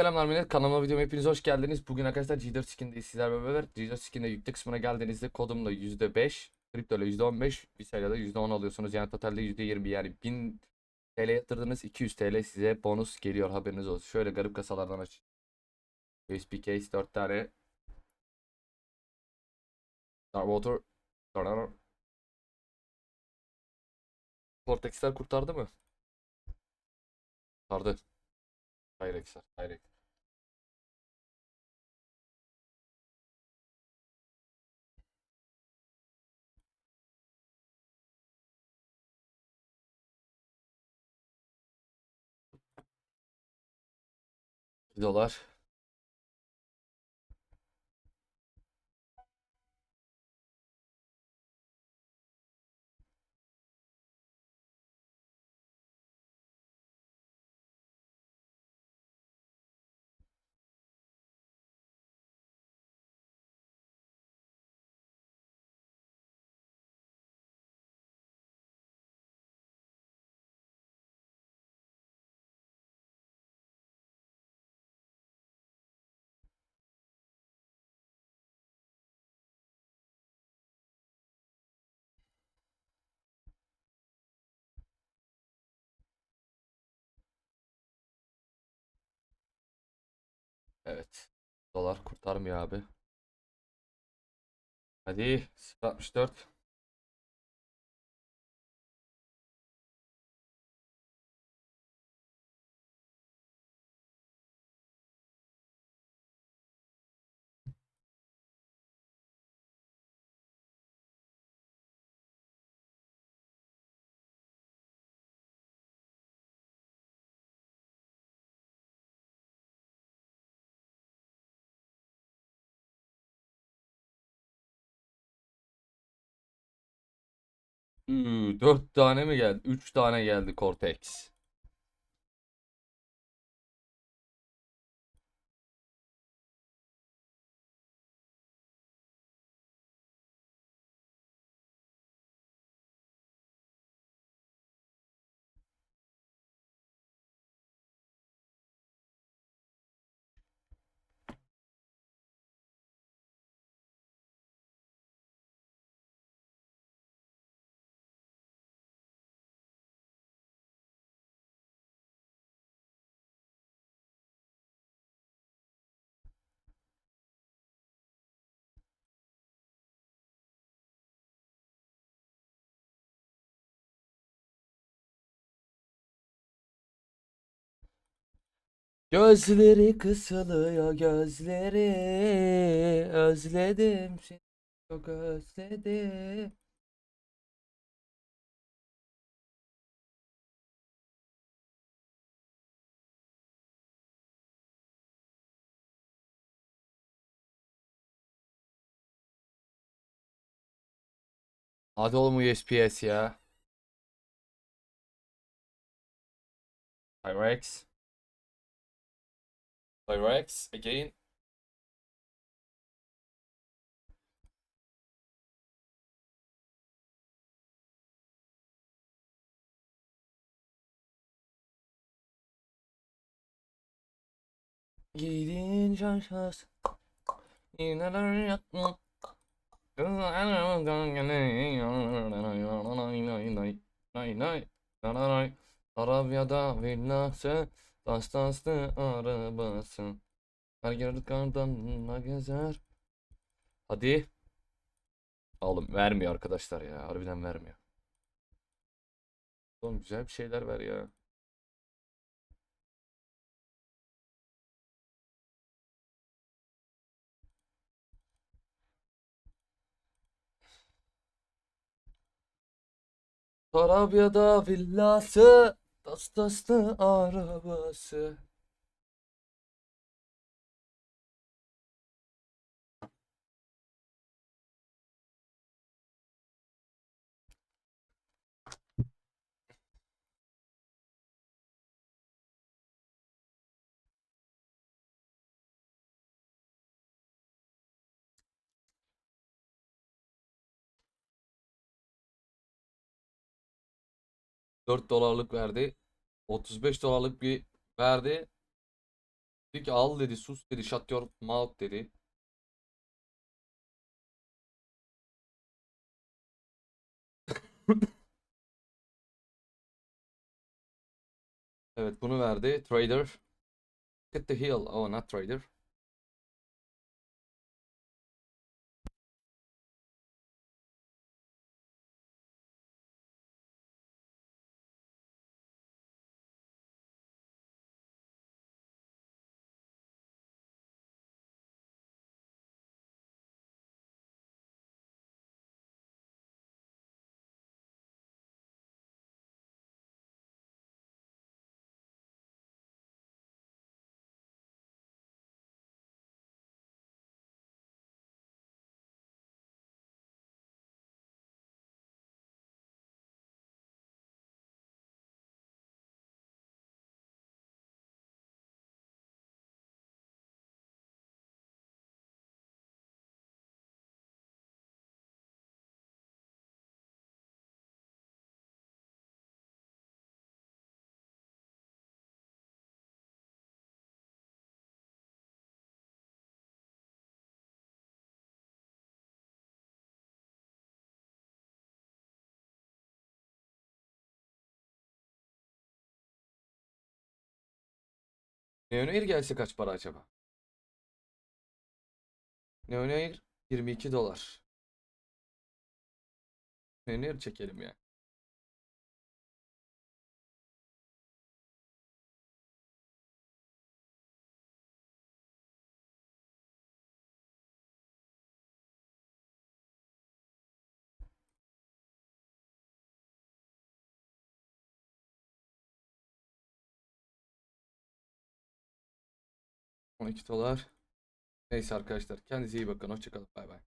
Selamlar millet kanalıma videoma hepiniz hoş geldiniz. Bugün arkadaşlar G4 Skin'deyiz sizlerle beraber. G4 Skin'de yükle kısmına geldiğinizde kodumla %5, kripto ile %15, Visa'yla da %10 alıyorsunuz. Yani totalde %20 yani 1000 TL yatırdınız 200 TL size bonus geliyor haberiniz olsun. Şöyle garip kasalardan aç. USB case 4 tane. Dark Water. Cortex'ler kurtardı mı? Kurtardı. Direct. Bir dolar. Evet. Dolar kurtarmıyor abi. Hadi 0.64. Üü, 4 tane mi geldi? 3 tane geldi Cortex. Gözleri kısılıyor gözleri. Özledim seni çok özledim. Hadi oğlum USPS ya. Pyrex Pyrex again Gidin şaşas Yine yapma Arabya'da villası Taş taşlı arabası. Her yer kardan gezer. Hadi. Oğlum vermiyor arkadaşlar ya. Harbiden vermiyor. Oğlum güzel bir şeyler ver ya. Tarabya'da villası, tas taslı arabası. Dört dolarlık verdi. 35 dolarlık bir verdi. Dedi ki al dedi sus dedi shut your mouth dedi. Evet bunu verdi. Trader. Hit the hill. Oh not trader. Neonair gelse kaç para acaba? Neonair 22 dolar. Neonair çekelim ya. On iki dolar. Neyse arkadaşlar kendinize iyi bakın. Hoşçakalın. Bay bay.